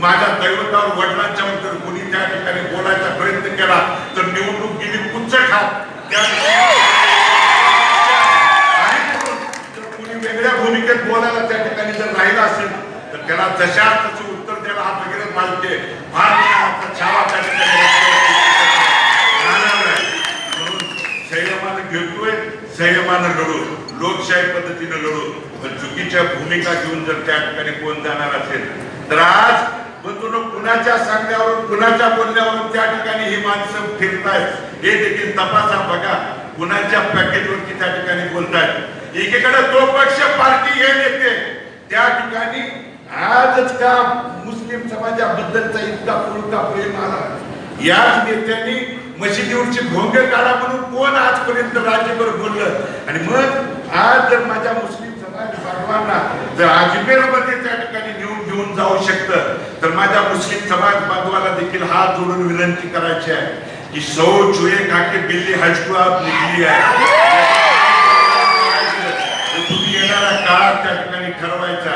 माझ्या दैवतावर वडिलांच्या जर कोणी त्या ठिकाणी बोलायचा प्रयत्न केला तर निवडणूक गेली पुच्छ खात त्या जर कोणी वेगळ्या भूमिकेत बोलायला त्या ठिकाणी जर राहिला असेल तर त्याला जशा तसे उत्तर द्यायला हा वगैरे मालके भारतीय छावा त्या ठिकाणी संयमानं घेतोय संयमानं लढू. लोकशाही पद्धतीनं लढू. पण चुकीच्या भूमिका घेऊन जर त्या ठिकाणी कोण जाणार असेल तर आज कुणाच्या सांगण्यावरून कुणाच्या बोलण्यावरून त्या ठिकाणी ही माणसं फिरतायत हे देखील तपासा बघा. कुणाच्या पॅकेजवरती त्या ठिकाणी बोलतायत. एकीकडे तो पक्ष पार्टी हे नेते त्या ठिकाणी आजच का मुस्लिम समाजाबद्दलचा इतका पुरता प्रेम आला. याच नेत्यांनी मशिदीवरची भोंगे काढा म्हणून कोण आजपर्यंत राज्यभर बोललं? आणि मग आज जर माझ्या मुस्लिम समाज बांधवांना जर अजमेरमध्ये त्या ठिकाणी जाऊ शकतं. तर माझ्या मुस्लिम समाज बांधवाला देखील हात जोडून विनंती करायची आहे की सौ चुहे काके बिल्ली हजकू आप निघली आहे. तुम्ही येणारा काळ त्या ठिकाणी ठरवायचा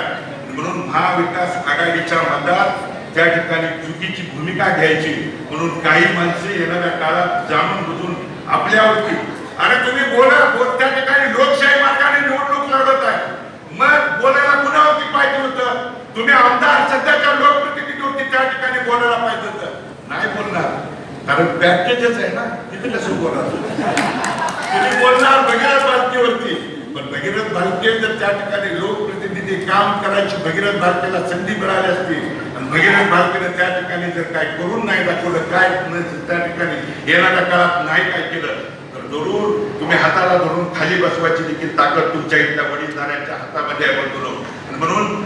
म्हणून महाविकास आघाडीच्या मतात त्या ठिकाणी चुकीची भूमिका घ्यायची. म्हणून काही माणसे येणाऱ्या काळात जाणून बुजून आपल्यावरती अरे तुम्ही बोला बोल त्या ठिकाणी लोकशाही मार्गाने निवडणूक लढत आहे मग बोलायला कुणावरती पाहिजे होतं तुम्ही आमदार सध्याच्या लोकप्रतिनिधीवरती त्या ठिकाणी बोलायला पाहिजे तर नाही बोलणार. कारण पॅकेजच आहे ना तिथे कसं बोलणार? तुम्ही बोलणार भगीरथ भारतीवरती. पण भगीरथ भारतीय जर त्या ठिकाणी लोकप्रतिनिधी काम करायची भगीरथ भारतीला संधी मिळाली असती आणि भगीरथ भारतीने त्या ठिकाणी जर काय करून नाही दाखवलं काय म्हणजे त्या ठिकाणी येणाऱ्या काळात नाही काय केलं तर जरूर तुम्ही हाताला धरून खाली बसवायची देखील ताकद तुमच्या इथल्या वडीलधाऱ्यांच्या हातामध्ये आहे म्हणून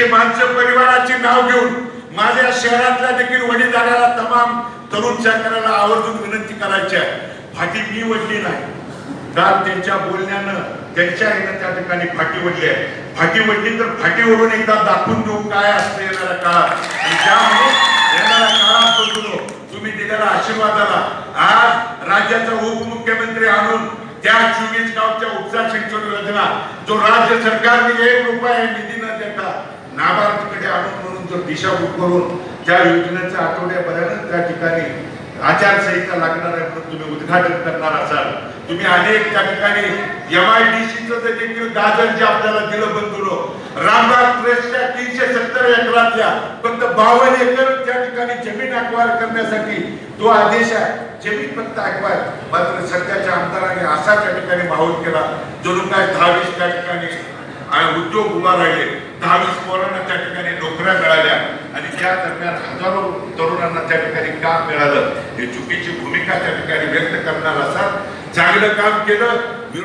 चुकीची माणसं परिवाराची नाव घेऊन माझ्या शहरातल्या देखील वडीलधाऱ्याला तमाम तरुण शेतकऱ्याला आवर्जून विनंती करायची आहे. फाटी मी वडली नाही. काल त्यांच्या बोलण्यानं त्यांच्या येणं त्या ठिकाणी फाटी वडली आहे. फाटी वडली तर फाटी फाटीवरून एकदा दाखवून देऊ काय असतं येणाऱ्या काळात. त्यामुळे येणाऱ्या काळात बघून तुम्ही दिलेला आशीर्वादाला आज राज्याचा उपमुख्यमंत्री आणून त्या चोवीस गावच्या उपचार सिंचन योजना जो राज्य सरकारने एक रुपया निधी नाबार्डकडे आणून म्हणून जर दिशाभूल करून त्या योजनेच्या आठवड्यापर्यंत त्या ठिकाणी आचारसंहिता लागणार आहे म्हणून तुम्ही उद्घाटन करणार असाल. तुम्ही अनेक त्या ठिकाणी एम आय डी सीचं देखील गाजर जे आपल्याला दिलं बंधुलो रामबाग ट्रस्टच्या तीनशे सत्तर एकरातल्या फक्त बावन्न एकर त्या ठिकाणी जमीन अक्वायर करण्यासाठी तो आदेश आहे. जमीन फक्त अक्वायर मात्र सध्याच्या आमदाराने असा त्या ठिकाणी माहोल केला जणू काय दहावीस त्या ठिकाणी आणि उद्योग उभा राहिले. दहावीस पोरांना त्या ठिकाणी नोकऱ्या मिळाल्या. आणि त्या दरम्यान हजारो तरुणांना त्या ठिकाणी काम मिळालं. हे चुकीची भूमिका त्या ठिकाणी व्यक्त करणार असाल. चांगलं काम केलं